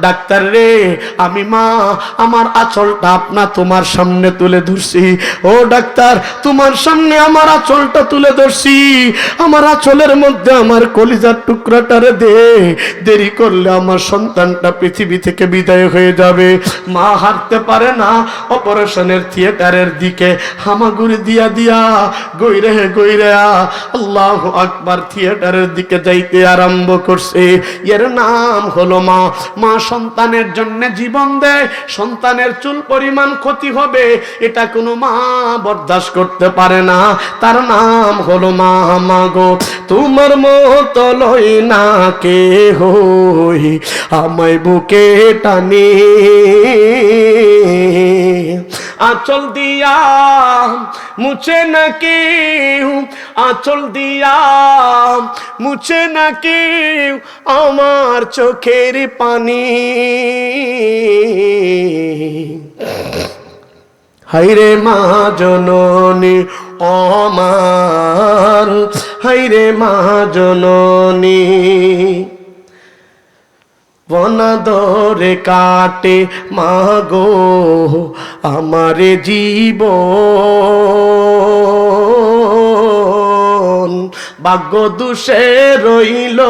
Doctor রে, আমি মা, আমার আঁচলটা আপনা তোমার সামনে তুলে ধরছি। ও ডাক্তার, তোমার সামনে আমার আঁচলটা তুলে ধরছি। আমার আঁচলের মধ্যে আমার কলিজার টুকরাটারে দে। দেরি করলে আমার সন্তানটা পৃথিবী থেকে বিদায় হয়ে যাবে। মা হারতে পারে না, অপারেশনের থিয়েটারের দিকে হামাগুড়ি দিয়া দিয়া। গইরে গইরে আল্লাহ আকবার থিয়েটারের দিকে যাইতে আরম্ভ করছে। এর নাম হলো মা। মা সন্তানের জন্য জীবন দেয়, সন্তানের চুল পরিমাণ ক্ষতি হবে, এটা কোনো মা বরদাস্ত করতে পারে না। তার নাম হলো মা মাগো, তোমার মতো লই না কে হই আমায় বুকে টানে। আচল দিয়া মুছে না কেউ, আচল দিয়া মুছে না কেউ আমার চোখের পানি। হাইরে মা জননী আমার হাইরে মা বনাদরে কাটে মাগো আমার জীব ভাগ্য দুষে রইল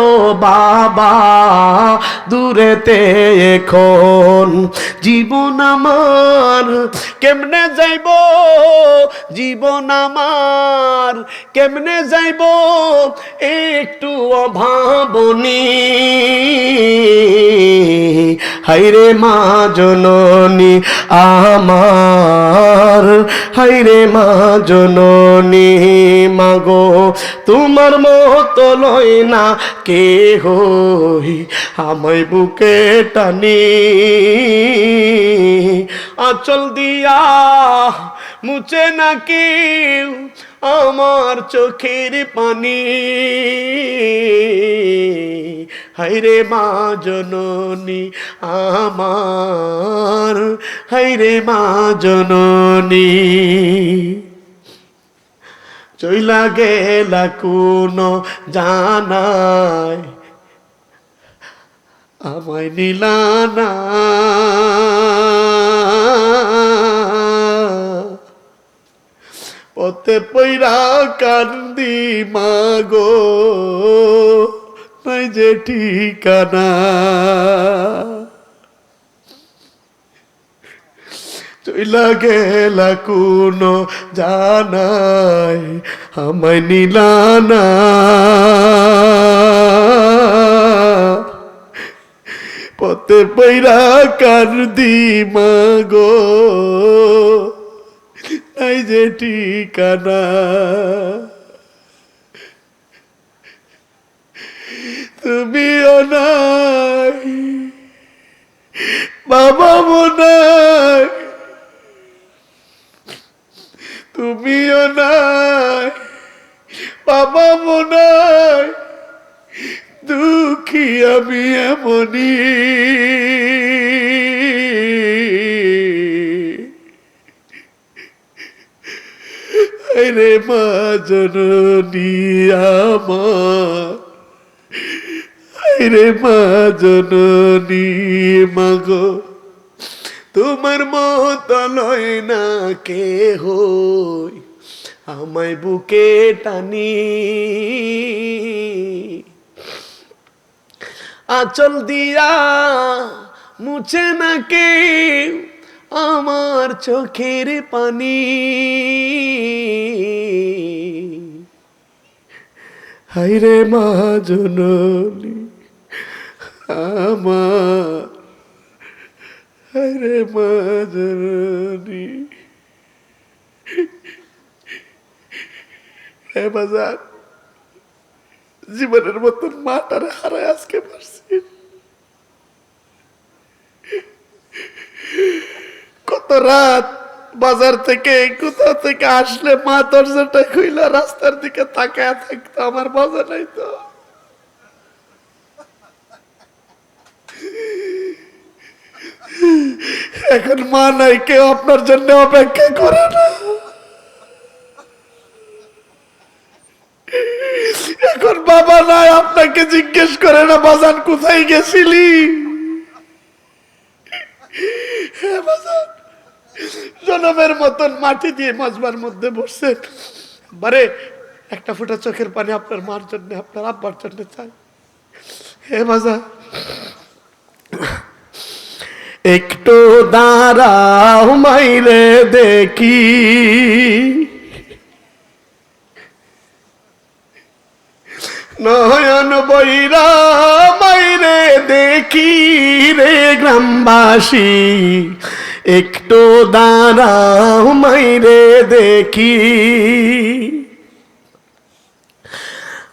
বাবা, দূরেতে এখন। জীবন আমার, কেমনে যাইব? জীবন আমার, কেমনে যাইব? একটু অভাবনী। হাইরে মা জননী আমার, হাইরে মা জননী মাগো, তোমার মতো লয় না কে হই আমায় বুকে টানি। আচল দিয়া মুছে না কেউ আমার চোখের পানি। হাইরে মা জননী আমার হাইরে মা জননী। চইলা গেলা কোনো জানায় আমায় নিলানা পথে পৈরা কান্দি মাগো নাই যে ঠিকানা। চইলা গেলা কোনো জানাই, আমায় নিলানা পথে পৈরা কার দি মাগো নাই যে ঠিকানা। তুমিও নাই বাবা নাই। তুমিও নাই বাবা নাই, দুঃখী আমি এমনি রে মা জননী আমার রে মা জননী মাগো তোমার মত লয় না কে হই আমায় বুকে টানি। আচল দিয়া মুছে না কেউ আমার চোখের পানি। হাইরে মা জননী, আমার হাইরে মা হে বাজার জীবনের মতন মাটার হারায় আজকে পারছি কত রাত বাজার থেকে, কোথাও থেকে আসলে মা দরজাটা খুইলা রাস্তার দিকে তাকায় থাকতো, আমার বাজার নাই তো এখন মা নাই, কেউ আপনার জন্য অপেক্ষা করে না। এখন বাবা নাই, আপনাকে জিজ্ঞেস করে না, বাজান, কোথায় গেছিলি? জনমের মতন মাটি দিয়ে মাজবার মধ্যে বসছেন। বারে, একটা ফোঁটা চোখের পানি আপনার মার জন্য, আপনার আব্বার জন্য চাই। হে বাজার একটু দাঁড়াও মাইরে দেখি। নয়ন বৈরা মাইরে দেখি রে গ্রামবাসী। একটু দাঁড়াও মাইরে দেখি।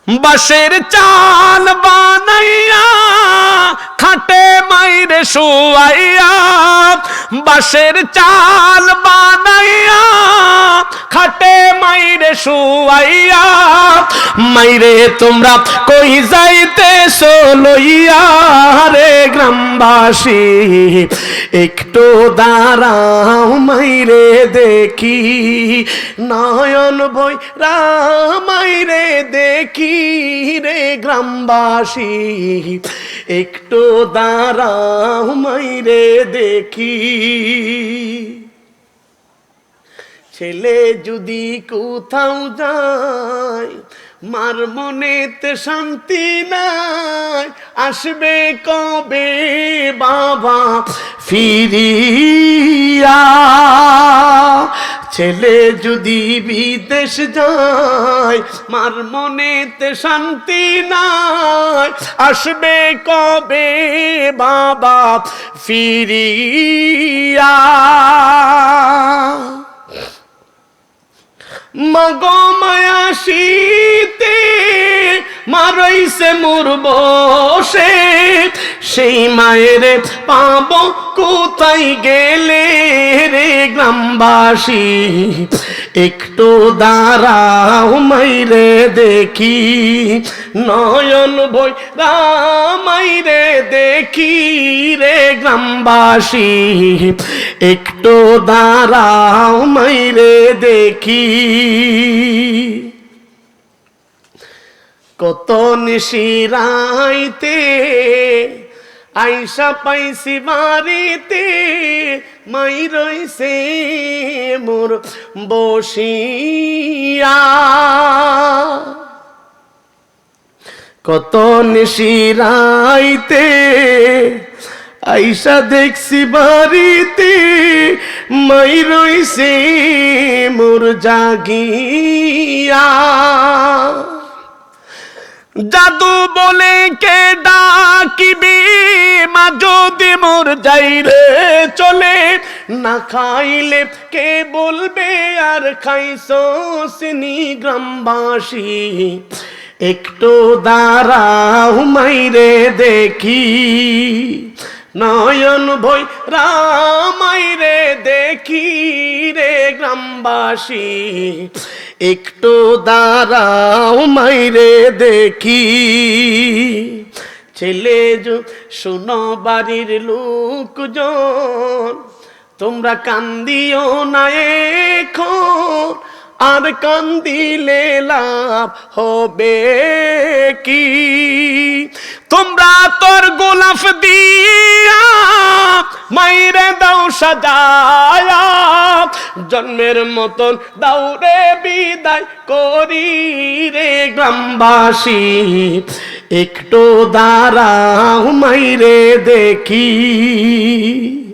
বাঁশের চাল বানাইয়া খাটে মাইরে শুয়াইয়া বাসের চাল বানাইয়া খাটে মাইরে শুয়াইয়া, মাইরে তোমরা কই যাইতে লইয়া রে গ্রামবাসী? একটু দাঁড়াও মাইরে দেখি, নয়ন বই রামাইরে দেখি রে গ্রামবাসী। একটু দাঁড়াও মাইরে দেখি। ছেলে যদি কোথাও যায়, মার মনেতে শান্তি নাই। আসবে কবে বাবা ফিরিয়া? ছেলে যদি বিদেশ যায়, মার মনেতে শান্তি নাই। আসবে কবে বাবা ফিরিয়া? মাগো মায়া শীতে মারইছে মোর বসে। সেই মায়ের পাব কোথায় গেলে রে গ্রামবাসী? একটু দাঁড়াও মাইরে দেখি, নয়ন বই রামাইরে দেখি রে গ্রামবাসী। একটু দাঁড়াও মাইরে দেখি। কত নিশিরাইতে, আইসা পাইছি বাড়িতে, মাই রইছে মোর বসিয়া। কত নিশিরাইতে আইসা দেখছি বাড়িতে মাই রইছে মোর জাগিয়া। জাদু বলে কে ডাকিবি, মা যদি মোর যাই রে চলে, না খাইলে কে বলবে, আর খাইছো সিনি গ্রামবাসী। একটু দাঁড়াও মাইরে দেখি নয়ন ভই রামাইরে দেখি রে গ্রামবাসী। একটু দাঁড়াও মাইরে দেখি। ছেলে শোনো বাড়ির লোকজন, তোমরা কান্দিও না এখন, আর কান্দিলে লাভ হবে কি? তোমরা তোর গোলাফ দিয়া মাইরে দাও সাজায়া। জন্মের মতন দাউরে বিদায় করি রে গ্রামবাসী। একটু দাঁড়াও মাইরে দেখি।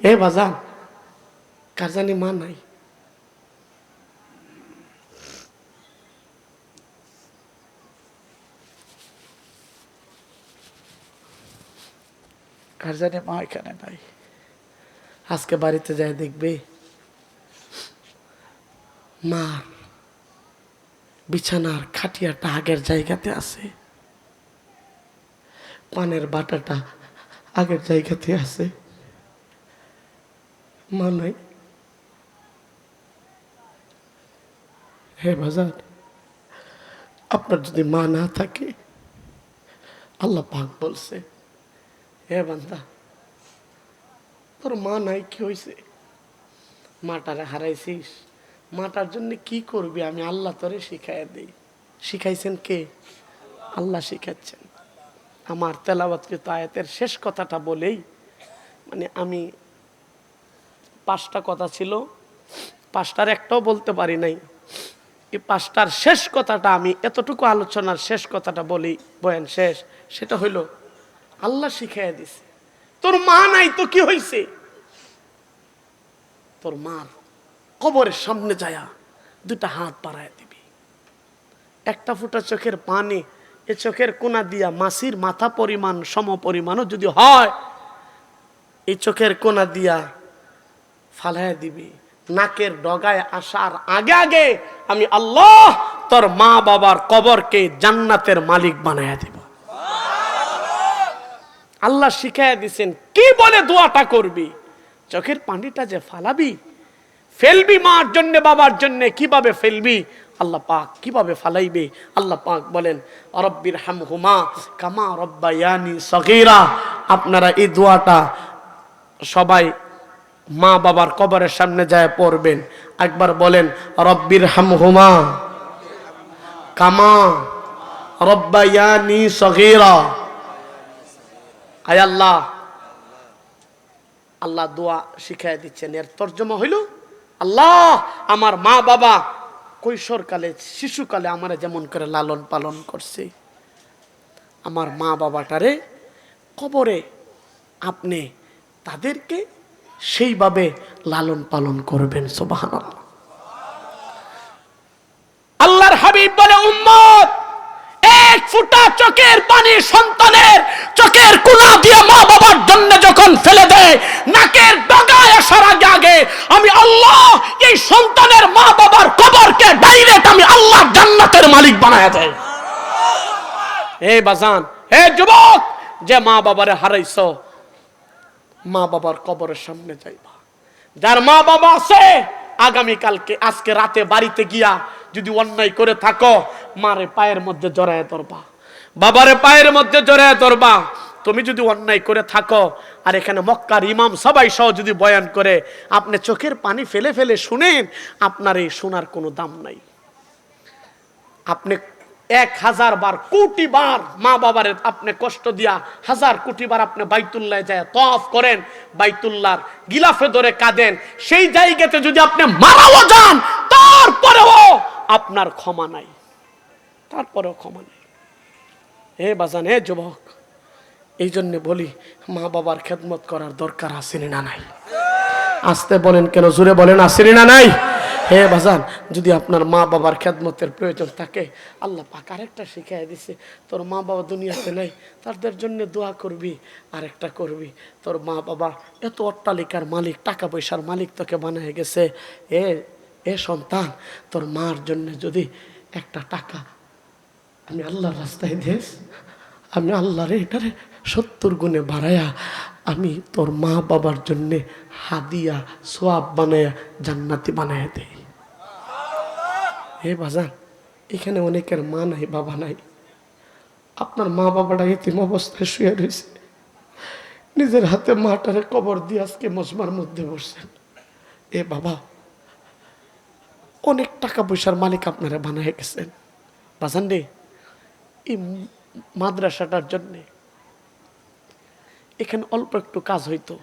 এ বাজান, কার জানি মা নাই? কার জানি মা এখানে নাই। আজকে বাড়িতে যায় দেখবে। মার বিছানার খাটিয়াটা আগের জায়গাতে আছে। পানের বাটাটা আগের জায়গাতে আছে। মা নাই। হে বাজার আপনার যদি মা না থাকে, আল্লাহ পাক বলছে হে বান্দা, তোর মা নাই কি হয়েছে মাটারে হারাইছিস? মাটার জন্য কি করবি আমি? আল্লাহ তোরে শিখাই দিই। শিখাইছেন কে? আল্লাহ শিখাচ্ছেন। আমার তেলাবাতকৃত আয়াতের শেষ কথাটা বলেই? মানে আমি পাঁচটা কথা ছিল, পাঁচটার একটাও বলতে পারি নাই। এই পাঁচটার শেষ কথাটা আমি এতটুকু আলোচনার শেষ কথাটা বলি, বয়ান শেষ, সেটা হইল আল্লাহ শিখাইয়া দিছে। তোর মা নাই তো কি হইছে? তোর মার কবরের সামনে যায়া দুটা হাত বাড়ায় দিবি। একটা ফুটা চোখের পানি, এ চোখের কোনা দিয়া মাসির মাথা পরিমাণ, সম পরিমাণও যদি হয় এই চোখের কোনা দিয়া ফালায় দিবি। নাকের ডগায় আসার আগে আগে আমি আল্লাহ তোর মা বাবার কবরকে জান্নাতের মালিক বানায়া দিব। আল্লাহ শিখাইয়া দিছেন, কি বলে দোয়াটা করবি? চোখের পানিটা যে ফালাবি, ফেলবি মার জন্য, বাবার জন্য, কীভাবে ফেলবি? আল্লাহ পাক কীভাবে ফালাইবে? আল্লাহ পাক বলেন রব্বির হামহুমা কামা রব্বায়ানি সগীরা। আপনারা এই দোয়াটা সবাই মা বাবার কবরের সামনে যায় পড়বেন। একবার বলেন রব্বির হামহুমা কামা রব্বায়ানি সগীরা। আয় আল্লাহ। আল্লাহ দোয়া শিখাই দিচ্ছেন। এর তর্জমা হইল, আল্লাহ, আমার মা বাবা কৈশোরকালে, শিশুকালে আমার যেমন করে লালন পালন করছে। আমার মা বাবাটারে কবরে আপনি তাদেরকে সেইভাবে লালন পালন করবেন সোবাহান আল্লাহর হাবিব বলে উম্মত এক ফুটা চোখের পানি সন্তানের চোখের কুনা দিয়ে মা বাবার জন্য যখন ফেলে দেয়, নাকের ডগায় আসার আগে আগে আমি আল্লাহ এই সন্তানের মা বাবার কবরকে ডাইরেক্ট আমি আল্লাহ জান্নাতের মালিক বানায় দেয় হে বাজান, হে যুবক, যে মা বাবারে হারাইছো, মা বাবার কবরের সামনে যাইবা। যার মা বাবা আছে আগামী কালকে আজকে রাতে বাড়িতে গিয়া যদি অন্যায় করে থাকো, মারে পায়ের মধ্যে জড়ায় ধরবা। বাবারে পায়ের মধ্যে জড়ায় ধরবা। তুমি যদি অন্যায় করে থাকো, আর এখানে মক্কার ইমাম সবাই সহ যদি বয়ান করে, আপনি চোখের পানি ফেলে ফেলে শুনেন, আপনার এই শোনার কোনো দাম নাই। আপনি এক হাজার বার, কোটি বার মা বাবার আপনি কষ্ট দিয়া হাজার কোটি বার আপনি বাইতুল্লাহ যায় তফ করেন, বাইতুল্লাহর গিলাফে ধরে কাঁদেন। সেই জায়গাতে যদি আপনি মারাও যান, তারপরেও আপনার ক্ষমা নাই। তারপরেও ক্ষমা নাই। হে বাজান হে যুবক। এই জন্য বলি, মা বাবার খেদমত করার দরকার আসেনি না নাই। আসতে বলেন কেন জুড়ে বলেন আসেনি না নাই? হে বাজান, যদি আপনার মা বাবার খেদমতের প্রয়োজন থাকে, আল্লাহ পাক আরেকটা শিখাই দিছে, তোর মা বাবা দুনিয়াতে নাই, তাদের জন্য দোয়া করবি, আরেকটা করবি। তোর মা বাবা এত অট্টালিকার মালিক, টাকা পয়সার মালিক তোকে বানিয়ে গেছে। এ এ সন্তান, তোর মার জন্য যদি একটা টাকা আমি আল্লাহর রাস্তায় দেশ, আমি আল্লাহরে এটারে সত্তর গুণে বাড়ায়া আমি তোর মা বাবার জন্যে হাদিয়া, সোয়াব বানায়া, জান্নাতি বানায়া দেই। হে বাজান, এখানে অনেকের মা নাই, বাবা নাই। আপনার মা বাবাটা এতিম অবস্থায় শুয়ে রয়েছে। নিজের হাতে মাটারে কবর দিয়ে আজকে মশমার মধ্যে বসছেন। এ বাবা, অনেক টাকা পয়সার মালিক আপনারা বানায় গেছেন। বাজান রে এই মাদ্রাসাটার জন্যে। এখানে অল্প একটু কাজ হইতো।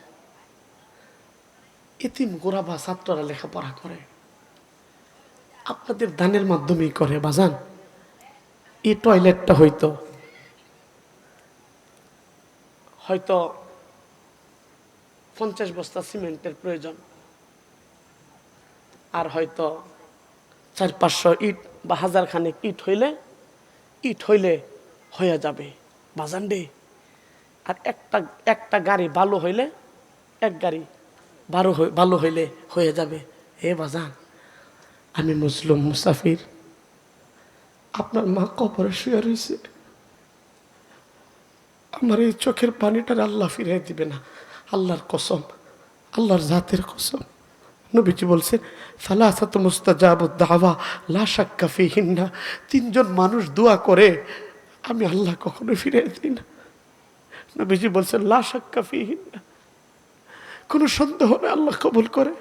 এতিম গোড়াবা ছাত্ররা লেখাপড়া করে। আপনাদের দানের মাধ্যমেই করে, বাজান। এই টয়লেটটা হইতো। হয়তো পঞ্চাশ বস্তা সিমেন্টের প্রয়োজন। আর হয়তো চার পাঁচশো ইট বা হাজার খানেক ইট হইলে ইট হইলে হয়ে যাবে। বাজান রে। আর একটা একটা গাড়ি ভালো হইলে, এক গাড়ি ভালো ভালো হইলে হয়ে যাবে। হে বাজান, আমি মুসলিম মুসাফির। আপনার মা কবরে শুয়ে রয়েছে আমার এই চোখের পানিটার আল্লাহ ফিরিয়ে দিবে না। আল্লাহর কসম, আল্লাহর জাতের কসম। নবীজি বলছেন ফালাসাত মুস্তাজাব দাওয়া, লা শাক্কা ফিহিন্না, তিনজন মানুষ দোয়া করে, আমি আল্লাহ কখনো ফিরে দিই না। নবীজি বলছেন লা শাক্কা ফিহিন্না, কোনো সন্দেহ নেই, আল্লাহ কবুল করে।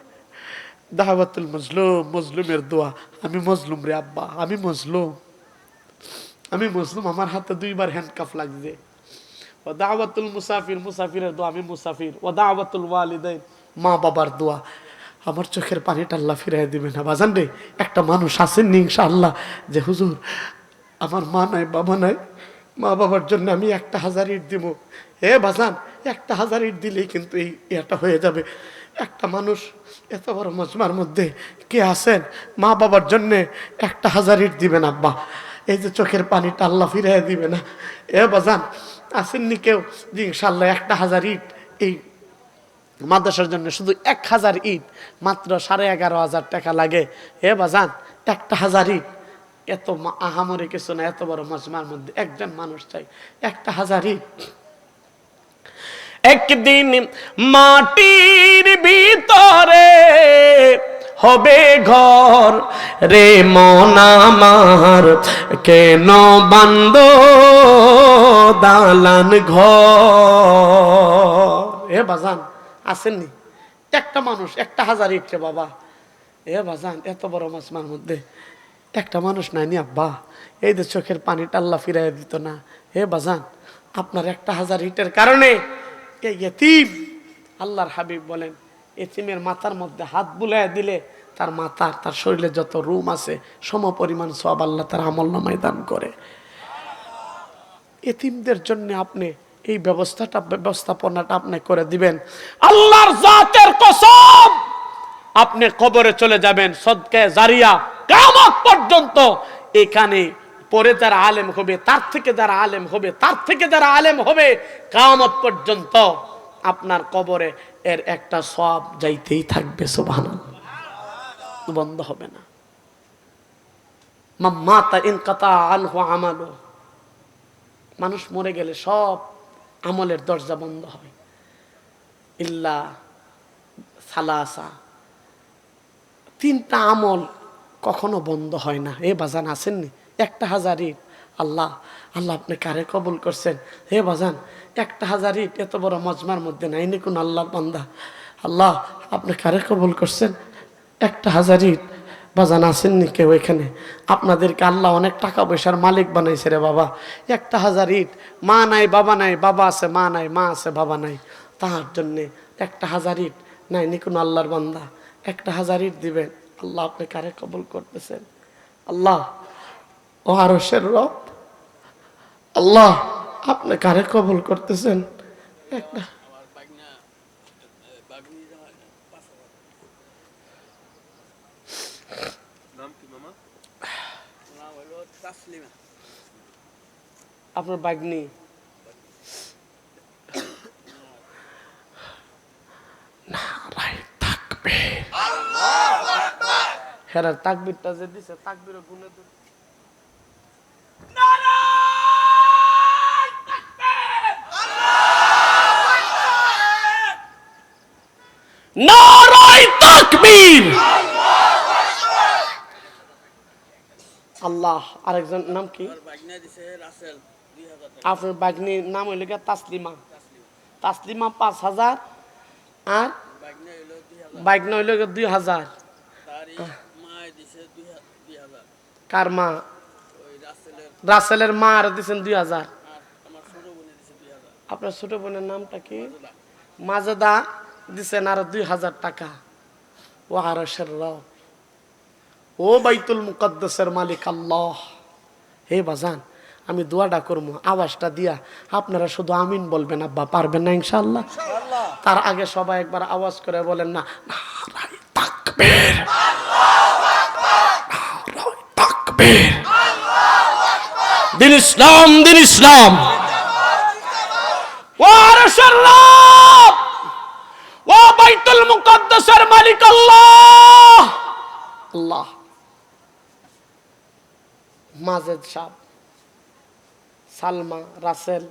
দাওয়াতুল মজলুম, মজলুমের দোয়া, আমি মজলুম রে আব্বা, আমি মজলুম আমি মজলুম, আমার হাতে দুইবার হ্যান্ড হ্যান্ডকাফ লাগছে। ও দাওয়াতুল মুসাফির, মুসাফিরের দোয়া, আমি মুসাফির। ও দাওয়াতুল ওয়ালিদাইন মা বাবার দোয়া আমার চোখের পানিটা আল্লাহ ফিরাই দিবে না। বাজান রে, একটা মানুষ আসেননি ইনশাআল্লাহ যে, হুজুর, আমার মা নাই, বাবা নাই, মা বাবার জন্য আমি একটা হাজার ইট দিব। হে বাজান, একটা হাজার ইট দিলেই কিন্তু এই এটা হয়ে যাবে। একটা মানুষ এত বড় মজমার মধ্যে কে আছেন? মা বাবার জন্য একটা হাজার ইট দিবেন, আব্বা। এই যে চোখের পানিটা আল্লাহ ফিরাই দিবে না। এ বাজান, আসেননি কেউ যে ইনশাল্লাহ একটা হাজার ইট এই মাদ্রাসার জন্য শুধু এক হাজার ইট মাত্র সাড়ে এগারো হাজার টাকা লাগে। হে বাজান, একটা হাজার ইট। এত আহামরি কিছু না, এত বড় মজমার মধ্যে একজন মানুষ চাই, একটা হাজার ইট। একদিন মাটির ভিতরে হবে ঘর রে মন আমার। কেন বান্দ দালান ঘর? হে বাজান আসেননি। একটা মানুষ, একটা হাজার ইট রে বাবা। এ বাজান, এত বড় মজমার মধ্যে একটা মানুষ নাই নি আব্বা। এই যে চোখের পানিটা আল্লাহ ফিরাই দিত না। হে বাজান, আপনার একটা হাজার ইটের কারণে আল্লাহর হাবিব বলেন, এতিমের মাথার মধ্যে হাত বুলাই দিলে তার মাথার, তার শরীরে যত রুম আছে, সম পরিমাণ সব আল্লাহ তার আমল নামায় দান করে। এতিমদের জন্য আপনি এই ব্যবস্থাটা, ব্যবস্থাপনাটা আপনি করে দিবেন। আল্লাহর জাতের কসম, আপনি কবরে চলে যাবেন, সদকে জারিয়া, কিয়ামত পর্যন্ত এখানে পরে যারা আলেম হবে, তার থেকে যারা আলেম হবে, তার থেকে যারা আলেম হবে, কিয়ামত পর্যন্ত আপনার কবরে এর একটা সব যাইতেই থাকবে সোভান বন্ধ হবে না। মাম্মাতা ইনকাতা আনহু আমালু মানুষ মরে গেলে সব আমলের দরজা বন্ধ হয় ইল্লা সালাসা। তিনটা আমল কখনো বন্ধ হয় না। এ বাজান আসেননি? একটা হাজার ইট। আল্লাহ আল্লাহ আপনি কারে কবুল করছেন? হে বাজান, একটা হাজার ইট এত বড় মজমার মধ্যে নাই নি কোন আল্লাহর বান্দা? আল্লাহ, আপনি কারে কবুল করছেন? একটা হাজার ইট। বাজান আসেননি কেউ এখানে? আপনাদেরকে আল্লাহ অনেক টাকা পয়সার মালিক বানাইছে রে বাবা। একটা হাজার ইট, মা নাই, বাবা নাই, বাবা আছে, মা নাই, মা আছে, বাবা নাই। তাহার জন্যে একটা হাজার ইট নাই নি কোনো আল্লাহর বান্দা? একটা হাজার ইট দিবেন, আল্লাহ আপনি কারে কবল করতেছেন? আল্লাহ, ও আরসের রব, আল্লাহ আপনি কারে কবল করতেছেন? একটা আপনার নারায় থাকবে। হেরার তাকবিরটা যে দিছে তাকবিরও গুনে দিছে নারায় তাকবীর! আল্লাহ আরেকজন নাম কি? আপনার বাগনির নাম হইল গিয়া তাসলিমা। তাসলিমা পাঁচ হাজার আর বাগনা হইল গিয়া দুই হাজার। কার মা? রাসেলের। মা আর দিচ্ছেন দুই হাজার। আপনার ছোট বোনের নামটা কি? মাজেদা। দিচ্ছেন আর দুই হাজার টাকা। ও আরসের রব ও বাইতুল মুকদ্দাসের মালিক আল্লাহ। হে বাজান আমি দোয়াটা করব আওয়াজটা দিয়া। আপনারা শুধু আমিন বলবেন আব্বা পারবেন না ইনশাল্লাহ তার আগে সবাই একবার আওয়াজ করে বলেন না দিন ইসলাম দিন ইসলাম। ও বাইতুল মুকদ্দাসের মালিক আল্লাহ। আল্লাহ। মাজেদ সাহ সালমা রাসেল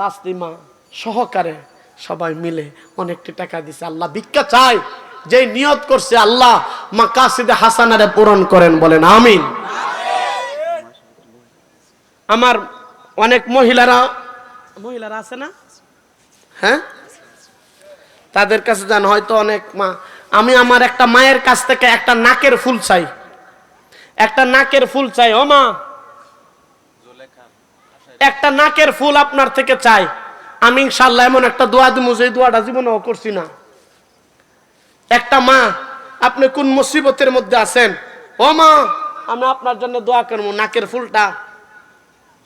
তাসলিমা। সহকারে সবাই মিলে অনেকটি টাকা দিছে। আল্লাহ ভিক্ষা চাই যে নিয়ত করছে আল্লাহ মাকাসিদে হাসানারে পূরণ করেন বলেন আমিন। আমার অনেক মহিলারা মহিলারা আছে না? হ্যাঁ? তাদের কাছে যান হয়তো অনেক মা আমি আমার একটা মায়ের কাছ থেকে একটা নাকের ফুল চাই। একটা নাকের ফুল চাই ও মা। একটা নাকের ফুল আপনার থেকে চাই। আমি ইনশাল্লাহ এমন একটা দোয়া দিব যে দোয়াটা জীবনেও করছি না। একটা মা আপনি কোন মুসিবতের মধ্যে আছেন? ও মা আমি আপনার জন্য দোয়া করব নাকের ফুলটা।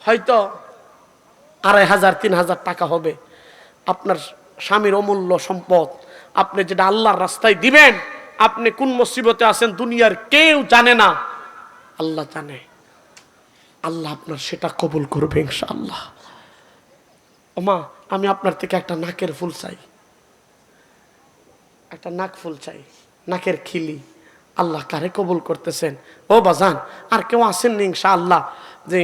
হয়তো আড়াই হাজার তিন হাজার টাকা হবে। আপনার স্বামীর অমূল্য সম্পদ। আপনি যেটা আল্লাহর রাস্তায় দিবেন আপনি কোন মুসিবতে আছেন দুনিয়ার কেউ জানে না। আল্লাহ জানে। আল্লাহ আপনার সেটা কবুল করবে ইনশাআল্লাহ। ওমা, আমি আপনার থেকে একটা নাকের ফুল চাই। একটা নাক ফুল চাই, নাকের খিলি। আল্লাহ কারে কবুল করতেছেন? ও বাজান, আর কেউ আসেননি ইনশা আল্লাহ যে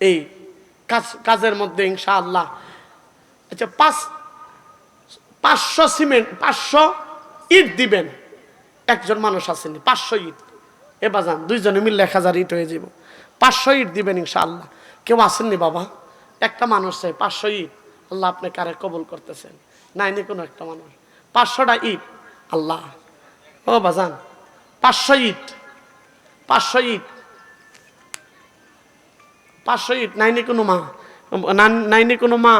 এই কাজ, কাজের মধ্যে ইনশা আল্লাহ আচ্ছা পাঁচ, পাঁচশো সিমেন্ট, পাঁচশো ইট দিবেন। একজন মানুষ আসেনি পাঁচশো ইট। এ বাজান, দুইজনে মিললে এক হাজার ইট হয়ে যাব পাঁচশো ইট দিবেন ইনশাআল্লাহ। কেউ আসেননি বাবা? একটা মানুষ চাই, পাঁচশো ইট। আল্লাহ আপনি কারে কবল করতেছেন? নাইনি কোনো একটা মানুষ। পাঁচশোটা ইট। আল্লাহ। ও বাজান, পাঁচশো ইট। পাঁচশো ইট। পাঁচশো ইট নাইনি কোনো মা? নাইনি কোনো মা?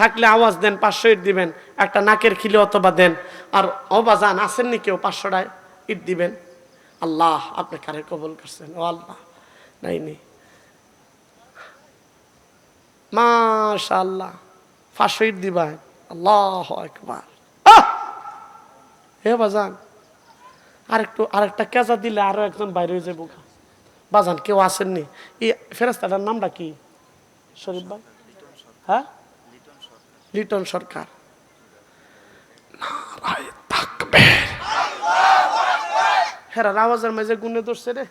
থাকলে আওয়াজ দেন, পাঁচশো ইট দিবেন। একটা নাকের খিলে অথবা দেন। আর ও বাজান আসেননি কেউ পাঁচশোটায় ইট দিবেন? আল্লাহ আপনি কারে কবল করছেন? ও আল্লাহ নাইনি মাশাল্লাহ পাঁচশো ইট দিবেন আল্লাহ একবার হে বাজান, আরেকটু, আরেকটা কেজা দিলে আরও একজন বাইরে হয়ে যাব বাজান, কেউ আসেননি এই ফেরেস্তাটার নামটা কি? শরীফ ভাই? হ্যাঁ? লিটন সরকার নারায় তাকবীর। হেরা আওয়াজের মাঝে গুনে ধরছে রে।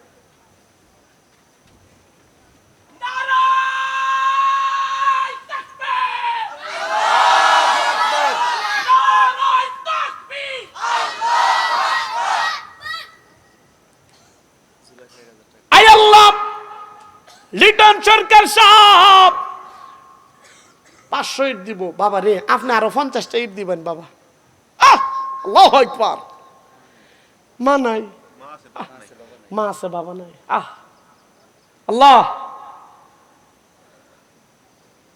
লিটন সরকার সাহেব! পাঁচশো ইট দিব বাবা রে আপনি আরও পঞ্চাশটা ইট দিবেন বাবা। আহ! আল্লাহু আকবার! মা আছে, বাবা নাই। আহ! আল্লাহ!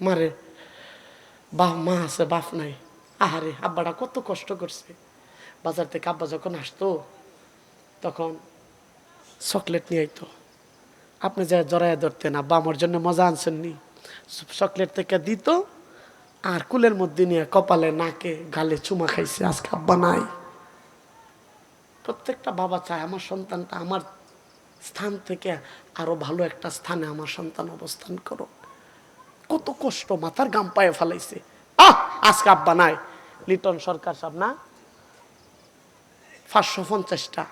মারে, বাপ, মা আছে, বাপ নাই। আহারে, আব্বাটা কত কষ্ট করছে। বাজার থেকে আব্বা যখন আসতো, তখন চকলেট নিয়ে আইতো। আপনি যা জড়াইয়া ধরতেন, আব্বা আমার জন্য মজা আনছেন নি চকলেট থেকে দিত, আর কুলের মধ্যে নিয়ে কপালে, নাকে, গালে চুমা খাইছে। আজকে আব্বা নাই। প্রত্যেকটা বাবা চায় আমার সন্তানটা আমার স্থান থেকে আরও ভালো একটা স্থানে আমার সন্তান অবস্থান করো কত কষ্ট, মাথার গাম পায়ে ফেলাইছে। আহ, আজকে আব্বা নাই। লিটন সরকার সাহেব না? পাঁচশো পঞ্চাশটা।